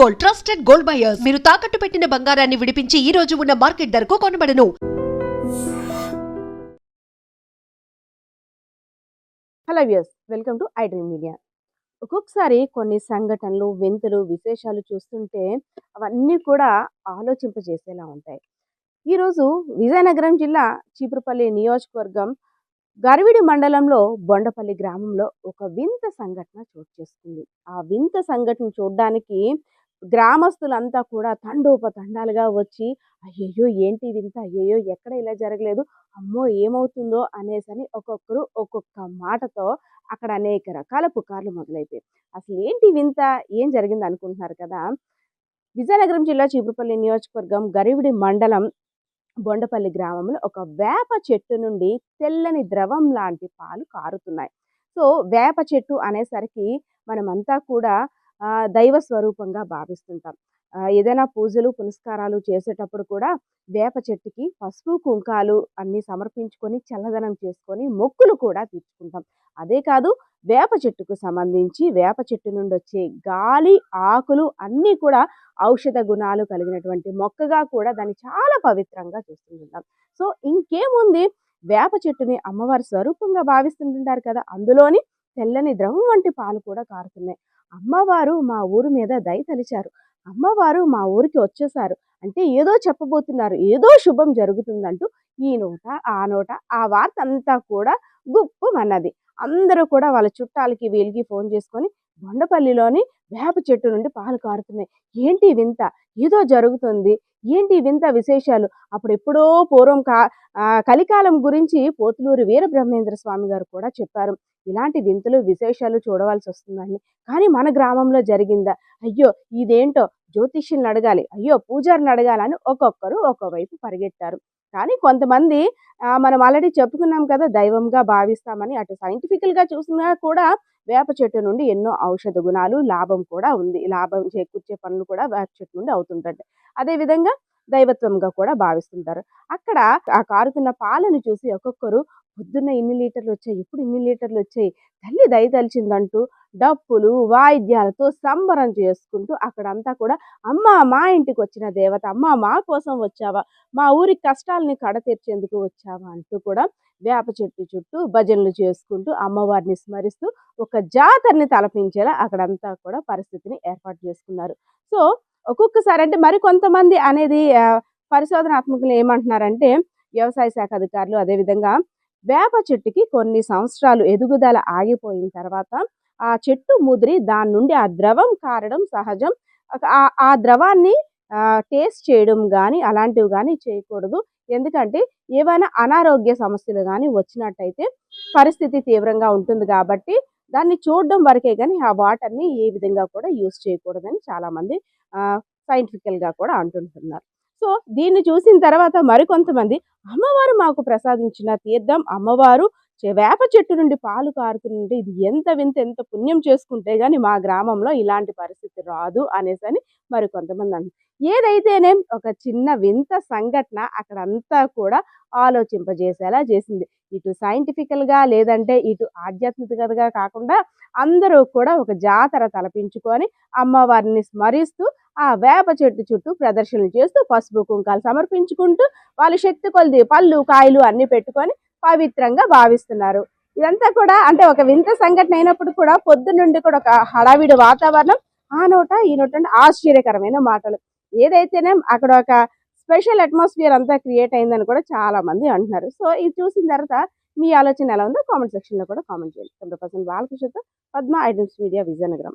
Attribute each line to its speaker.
Speaker 1: Gold trusted gold buyers మీరు తాకట్టు పెట్టిన బంగారాన్ని విడిపించి ఈ రోజు ఉన్న మార్కెట్ ధరకు కొనబడను.
Speaker 2: Hello views welcome to I dream media ఒక్కొక్కసారి కొన్ని సంఘటనలు వింతలు విశేషాలు చూస్తుంటే అవన్నీ కూడా ఆలోచింపజేసేలా ఉంటాయి. ఈరోజు విజయనగరం జిల్లా చీపురుపల్లి నియోజకవర్గం గరివిడి మండలంలో బొండపల్లి గ్రామంలో ఒక వింత సంఘటన చోటు చేసుకుంది. ఆ వింత సంఘటన చూడడానికి గ్రామస్తులంతా కూడా తండోపతండాలుగా వచ్చి అయ్యయ్యో! ఏంటి వింత అయ్యయ్యో! ఎక్కడ ఇలా జరగలేదు? అమ్మో! ఏమవుతుందో? అనేసని ఒక్కొక్కరు ఒక్కొక్క మాటతో అక్కడ అనేక రకాల పుకార్లు మొదలైపోయాయి. అసలు ఏంటి వింత? ఏం జరిగింది అనుకుంటున్నారు కదా? విజయనగరం జిల్లా చీపురుపల్లి నియోజకవర్గం గరివిడి మండలం బొండపల్లి గ్రామంలో ఒక వేప చెట్టు నుండి తెల్లని ద్రవం లాంటి పాలు కారుతున్నాయి. సో వేప చెట్టు అనేసరికి మనమంతా కూడా దైవ స్వరూపంగా భావిస్తుంటాం. ఏదైనా పూజలు పునస్కారాలు చేసేటప్పుడు కూడా వేప చెట్టుకి పసుపు కుంకాలు అన్ని సమర్పించుకొని చల్లదనం చేసుకొని మొక్కులు కూడా తీర్చుకుంటాం. అదే కాదు వేప చెట్టుకు సంబంధించి వేప చెట్టు నుండి వచ్చే గాలి ఆకులు అన్నీ కూడా ఔషధ గుణాలు కలిగినటువంటి మొక్కగా కూడా దాన్ని చాలా పవిత్రంగా చూస్తుంటాం సో ఇంకేముంది? వేప చెట్టుని అమ్మవారి స్వరూపంగా భావిస్తుంటుంటారు కదా! అందులోని తెల్లని ద్రవం వంటి పాలు కూడా కారుతున్నాయి. అమ్మవారు మా ఊరు మీద దయ తలిచారు. అమ్మవారు మా ఊరికి వచ్చేసారు. అంటే ఏదో చెప్పబోతున్నారు. ఏదో శుభం జరుగుతుందంటూ ఈ నోట ఆ నోట ఆ వార్త అంతా కూడా గుప్పమన్నది అందరూ కూడా వాళ్ళ చుట్టాలకి వీళ్ళకి ఫోన్ చేసుకొని బొండపల్లిలోని వేప చెట్టు నుండి పాలు కారుతున్నాయి. ఏంటి వింత? ఏదో జరుగుతుంది. ఏంటి వింత విశేషాలు? అప్పుడు ఎప్పుడో పూర్వం కా కలికాలం గురించి పోతులూరి వీరబ్రహ్మేంద్ర స్వామి గారు కూడా చెప్పారు. ఇలాంటి వింతలు విశేషాలు చూడవలసి వస్తుందండి. కానీ మన గ్రామంలో జరిగిందా? అయ్యో ఇదేంటో? జ్యోతిష్యుని అడగాలి. అయ్యో! పూజారిని అడగాలని ఒక్కొక్కరు ఒక్కోవైపు పరిగెత్తారు. కానీ కొంతమంది మనం ఆల్రెడీ చెప్పుకున్నాం కదా దైవంగా భావిస్తామని అటు సైంటిఫికల్గా చూసినా కూడా వేప చెట్టు నుండి ఎన్నో ఔషధ గుణాలు లాభం కూడా ఉంది. లాభం చేకూర్చే పనులు కూడా వేప చెట్టు నుండి అవుతుంటాయి. అదే విధంగా దైవత్వంగా కూడా భావిస్తుంటారు. అక్కడ ఆ కారుతున్న పాలను చూసి ఒక్కొక్కరు పొద్దున్న ఇన్ని లీటర్లు వచ్చాయి ఇప్పుడు ఇన్ని లీటర్లు వచ్చాయి తల్లి దయ తలిచిందంటూ డప్పులు వాయిద్యాలతో సంబరం చేసుకుంటూ అక్కడంతా కూడా అమ్మ మా ఇంటికి వచ్చిన దేవత అమ్మ మా కోసం వచ్చావా? మా ఊరి కష్టాలని కడతీర్చేందుకు వచ్చావా? అంటూ కూడా వేప చెట్టు చుట్టూ భజనలు చేసుకుంటూ అమ్మవారిని స్మరిస్తూ ఒక జాతరని తలపించేలా అక్కడంతా కూడా పరిస్థితిని ఏర్పాటు చేసుకున్నారు. సో ఒక్కొక్కసారి అంటే మరి కొంతమంది అనేది పరిశోధనాత్మకులు ఏమంటున్నారంటే వ్యవసాయ శాఖ అధికారులు అదేవిధంగా వేప చెట్టుకి కొన్ని సంవత్సరాలు ఎదుగుదల ఆగిపోయిన తర్వాత ఆ చెట్టు ముదిరి దాని నుండి ఆ ద్రవం కారడం సహజం. ఆ- ఆ ద్రవాన్ని టేస్ట్ చేయడం కానీ అలాంటివి కానీ చేయకూడదు. ఎందుకంటే ఏవైనా అనారోగ్య సమస్యలు కానీ వచ్చినట్టయితే పరిస్థితి తీవ్రంగా ఉంటుంది కాబట్టి దాన్ని చూడడం వరకే కానీ ఆ వాటర్ని ఏ విధంగా కూడా యూస్ చేయకూడదని చాలామంది సైంటిఫికల్గా కూడా అంటుంటున్నారు. సో దీన్ని చూసిన తర్వాత మరికొంతమంది అమ్మవారు మాకు ప్రసాదించిన తీర్థం అమ్మవారు వేప చెట్టు నుండి పాలు కారుతుంటే ఇది ఎంత వింత ఎంత పుణ్యం చేసుకుంటే కానీ మా గ్రామంలో ఇలాంటి పరిస్థితి రాదు అనేసి అని మరి కొంతమంది అంటారు ఏదైతేనే ఒక చిన్న వింత సంఘటన అక్కడంతా కూడా ఆలోచింపజేసేలా చేసింది. ఇటు సైంటిఫికల్గా లేదంటే ఇటు ఆధ్యాత్మికతగా కాకుండా అందరూ కూడా ఒక జాతర తలపించుకొని అమ్మవారిని స్మరిస్తూ ఆ వేప చెట్టు చుట్టూ ప్రదర్శనలు చేస్తూ పసుపు కుంకాలు సమర్పించుకుంటూ వాళ్ళు శక్తి కొలిది పళ్ళు కాయలు అన్ని పెట్టుకొని పవిత్రంగా భావిస్తున్నారు. ఇదంతా కూడా అంటే ఒక వింత సంఘటన అయినప్పుడు కూడా పొద్దు నుండి కూడా ఒక హడావిడి వాతావరణం ఆ నోట ఈ నోట అంటే ఆశ్చర్యకరమైన మాటలు. ఏదైతేనే అక్కడ ఒక స్పెషల్ అట్మాస్ఫియర్ అంతా క్రియేట్ అయిందని కూడా చాలా మంది అంటున్నారు. సో ఇది చూసిన తర్వాత మీ ఆలోచన ఎలా ఉందో కామెంట్ సెక్షన్లో కూడా కామెంట్ చేయండి. హండ్రెడ్ పర్సెంట్ బాలకృష్ణతో పద్మ ఐడెంటిస్ మీడియా విజయనగరం.